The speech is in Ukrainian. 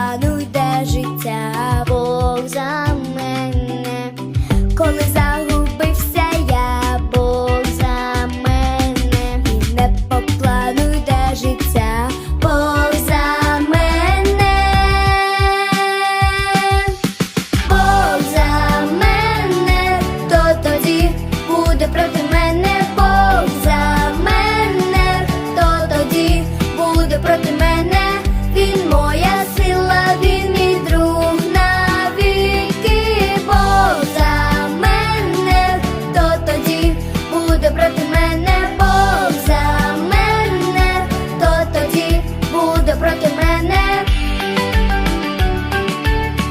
плану йде життя Бог за мене, коли за